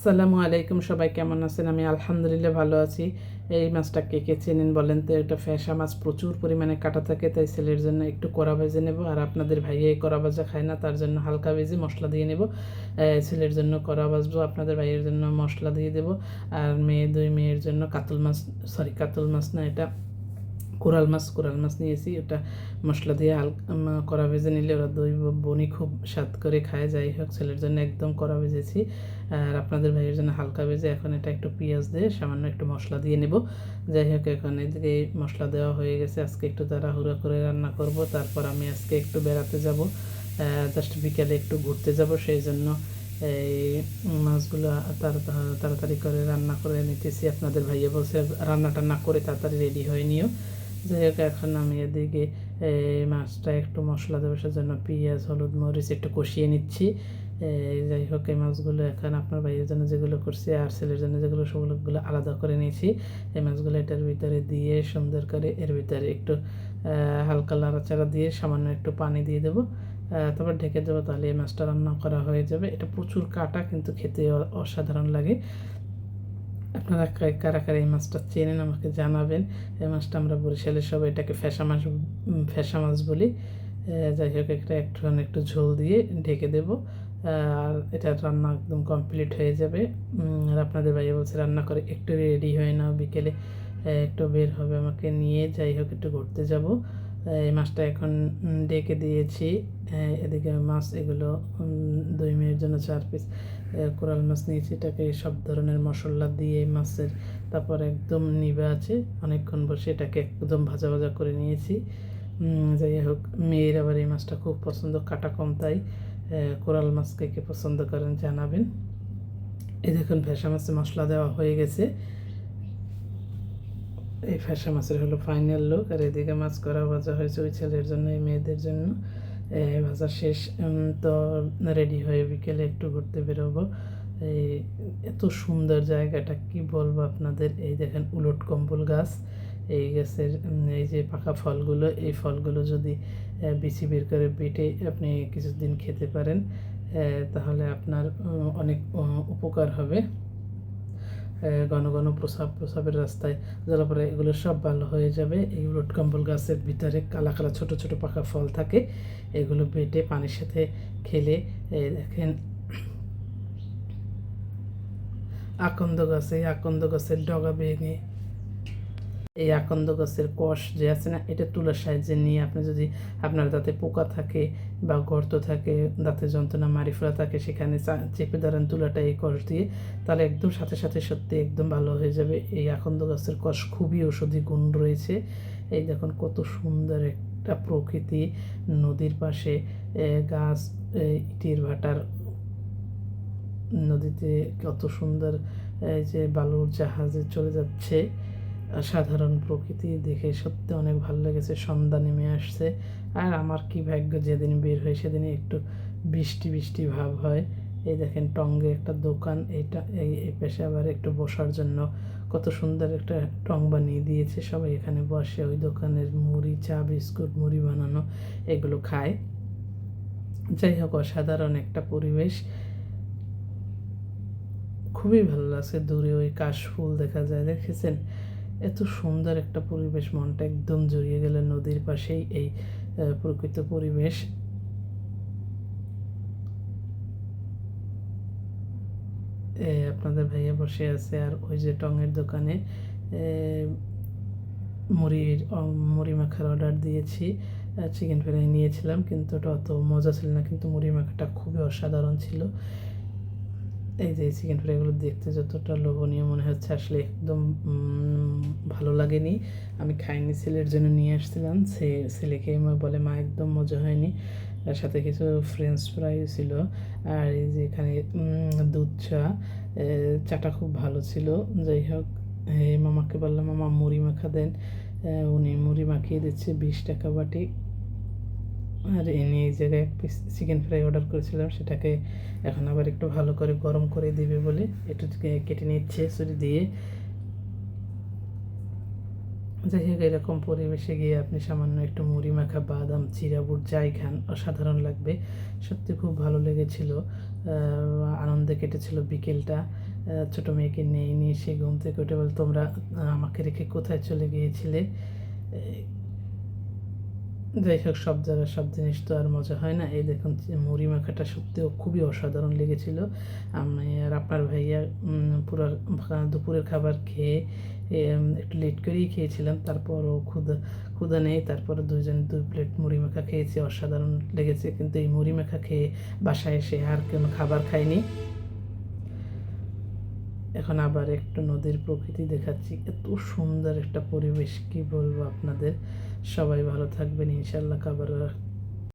আসসালামু আলাইকুম, সবাই কেমন আছেন? আমি আলহামদুলিল্লাহ ভালো আছি। এই মাছটা কে কে চেনেন বলেন তো? এটা ফ্যাসা মাছ, প্রচুর পরিমাণে কাটা থাকে, তাই ছেলের জন্য একটু কড়া ভেজে নেব। আর আপনাদের ভাইয়া এই কড়া ভাজা খায় না, তার জন্য হালকা ভেজে মশলা দিয়ে নেব। ছেলের জন্য কড়া ভাজবো, আপনাদের ভাইয়ের জন্য মশলা দিয়ে দেব। আর মেয়ে, দুই মেয়ের জন্য কাতল মাছ সরি কাতল মাছ না এটা। কোরাল মাছ কোরাল মাছ নিয়েছি, ওটা মশলা দিয়ে হাল কড়া ভেজে নিলে ওরা দই বনি খুব স্বাদ করে খায়, যাই হোক, ছেলের জন্য একদম কড়া ভেজেছি। আর আপনাদের ভাইয়ের জন্য হালকা ভেজে এখন এটা একটু পেঁয়াজ দিয়ে সামান্য একটু মশলা দিয়ে নেব। যাই হোক, এখন এদিকে মশলা দেওয়া হয়ে গেছে। আজকে একটু তাড়াহুড়ো করে রান্না করব, তারপর আমি আজকে একটু বেড়াতে যাব। জাস্ট বিকেলে একটু ঘুরতে যাব, সেই জন্য এই মাছগুলো তাড়াতাড়ি করে রান্না করে নিতেছি। আপনাদের ভাইয়া বলছে রান্নাটা না করে তাড়াতাড়ি রেডি হয়ে নিও। যাই হোক, এখন আমি এদিকে মাছটা একটু মশলা দেবো, সেজন্য পেঁয়াজ, হলুদ, মরিচ একটু কষিয়ে নিচ্ছি। যাই হোক, এই মাছগুলো এখন আপনার ভাইয়ের জন্য যেগুলো করছি আর ছেলের জন্য যেগুলো সেগুলোগুলো আলাদা করে নিয়েছি। এই মাছগুলো এটার ভিতরে দিয়ে সুন্দর করে এর ভিতরে একটু হালকা লাড়াচাড়া দিয়ে সামান্য একটু পানি দিয়ে দেবো। তারপর ঢেকে দেবো, তাহলে এই মাছটা রান্না করা হয়ে যাবে। এটা প্রচুর কাটা, কিন্তু খেতে অসাধারণ লাগে। আপনারা কারা কারা এই মাছটা চেনেন আমাকে জানাবেন। এই মাছটা আমরা বরিশালের সবাই এটাকে ফ্যাসা মাছ ফ্যাসা মাছ বলি। যাই হোক, একটা একটু একটু ঝোল দিয়ে ঢেকে দেব। আর এটা রান্না একদম কমপ্লিট হয়ে যাবে। আর আপনাদের ভাইয়া বলছে রান্না করে একটু রেডি হয়ে নাও, বিকেলে একটু বের হবে আমাকে নিয়ে। যাই হোক, একটু ঘুরতে যাব। এই মাছটা এখন ডেকে দিয়েছি। এদিকে মাছ এগুলো দুই মিনিটের জন্য চার পিস কোরাল মাছ নিয়েছি। এটাকে সব ধরনের মশলা দিয়ে মাছের তারপর একদম নিবে আছে। অনেকক্ষণ বসে এটাকে একদম ভাজা ভাজা করে নিয়েছি। যাই হোক, মেয়ের আবার এই মাছটা খুব পছন্দ, কাটা কম তাই কোরাল মাছ কে পছন্দ করেন জানাবেন। এই দেখুন ভেসা মাছে মশলা দেওয়া হয়ে গেছে। এই ফ্যাসা মাছের হলো ফাইনাল লুক আর এদিকে মাছ করা ভাজা হয়েছে ওই ছেলের জন্য, এই মেয়েদের জন্য। ভাজা শেষ তো রেডি হয়ে বিকেলে একটু ঘুরতে বেরোবো। এই, এত সুন্দর জায়গাটা, কি বলব আপনাদের? এই দেখেন উলট কম্বল গাছ, এই গাছের এই যে পাকা ফলগুলো, এই ফলগুলো যদি বিচি বের করে পেটে আপনি কিছুদিন খেতে পারেন তাহলে আপনার অনেক উপকার হবে। ঘন ঘন প্রসাব, প্রসাবের রাস্তায় যার পরে এগুলো সব ভালো হয়ে যাবে। এই কম্বল গাছের ভিতরে কালা কালা ছোট ছোট পাকা ফল থাকে, এগুলো বেটে পানির সাথে খেলে দেখেন। আকন্দ গাছে, আকন্দ গাছের ডগা ভেঙে এই আকন্দ গাছের কষ যে আছে না এটা তুলার সাহায্যে নিয়ে আপনি যদি আপনার দাঁতে পোকা থাকে বা গর্ত থাকে দাঁতে যন্ত্রণা মারি ফেলা থাকে সেখানে চেপে দাঁড়ান তুলাটা এই কষ দিয়ে তাহলে একদম সাথে সাথে সত্যি একদম ভালো হয়ে যাবে। এই আকন্দ গাছের কষ খুবই ঔষধি গুণ রয়েছে। এই দেখুন কত সুন্দর একটা প্রকৃতি নদীর পাশে গাছ ইটির ভাটার নদীতে কত সুন্দর এই যে বালুর জাহাজে চলে যাচ্ছে। সাধারণ প্রকৃতি দেখে সত্যি অনেক ভালো লেগেছে, সন্ধ্যা নেমে আসছে। আর আমার কি ভাগ্য, যেদিন বের হয় সেদিন একটু বৃষ্টি বৃষ্টি ভাব হয়। এই দেখেন টঙ্গে একটা দোকান এই এই পেশে আবার একটু বসার জন্য কত সুন্দর একটা টং বানিয়ে দিয়েছে। সবাই এখানে বসে ওই দোকানের মুড়ি, চা, বিস্কুট, মুড়ি বানানো এগুলো খায়। যাই হোক, অসাধারণ একটা পরিবেশ। খুবই ভালো লাগছে। দূরে ওই কাশফুল দেখা যায়, দেখেছেন? এত সুন্দর একটা পরিবেশ, মনটা একদম জড়িয়ে গেলে নদীর পাশেই এই প্রকৃত পরিবেশ। আপনাদের ভাইয়া বসে আছে আর ওই যে টঙের দোকানে মুড়ির মুড়ি মাখার অর্ডার দিয়েছি। চিকেন ফ্রাই নিয়েছিলাম, কিন্তু ওটা অত মজা ছিল না, কিন্তু মুড়ি মাখাটা খুবই অসাধারণ ছিল। এই যে চিকেন ফ্রাইগুলো দেখতে যতটা লোভনীয় মনে হচ্ছে, আসলে একদম ভালো লাগেনি। আমি খাইনি, ছেলের জন্য নিয়ে আসছিলাম। সে, ছেলেকে বলে, মা, একদম মজা হয়নি। তার সাথে কিছু ফ্রেঞ্চ ফ্রাই ছিল। আর এই যে এখানে দুধ চা চাটা খুব ভালো ছিল। যাই হোক মামাকে বললাম, মামা, মুড়ি মাখা দেন। উনি মুড়ি মাখিয়ে দিচ্ছে, বিশ টাকা বাটি। আর এনে এই জায়গায় এক পিস চিকেন ফ্রাই অর্ডার করেছিলাম, সেটাকে এখন আবার একটু ভালো করে গরম করে দিবে বলে একটু কেটে নিচ্ছে, ছুরি দিয়ে। যাই হোক, এরকম পরিবেশে গিয়ে আপনি সামান্য একটু মুড়ি মাখা, বাদাম চিরা বুট যাই খান, অসাধারণ লাগবে। সত্যি খুব ভালো লেগেছিল। আনন্দে কেটেছিল বিকেলটা। ছোটো মেয়েকে নিয়ে নিয়ে সে ঘুম থেকে উঠে বল, তোমরা আমাকে রেখে কোথায় চলে গিয়েছিলে? যাই হোক, সব জায়গায় সব জিনিস তো আর মজা হয় না। এই দেখুন মুড়ি মাখাটা সত্যিও খুবই অসাধারণ লেগেছিল। আমি আর আপনার ভাইয়া পুরো দুপুরের খাবার খেয়ে একটু লেট করেই খেয়েছিলাম। তারপরও ক্ষুদা ক্ষুদা নেই। তারপর দুজন দুই প্লেট মুড়ি মাখা খেয়েছি, অসাধারণ লেগেছে। কিন্তু এই মুড়ি মাখা খেয়ে বাসায় এসে আর কোনো খাবার খাইনি। এখন আবার একটু নদীর প্রকৃতি দেখাচ্ছি। এত সুন্দর একটা পরিবেশ, কি বলব আপনাদের? সবাই ভালো থাকবেন ইনশাল্লাহ খাবার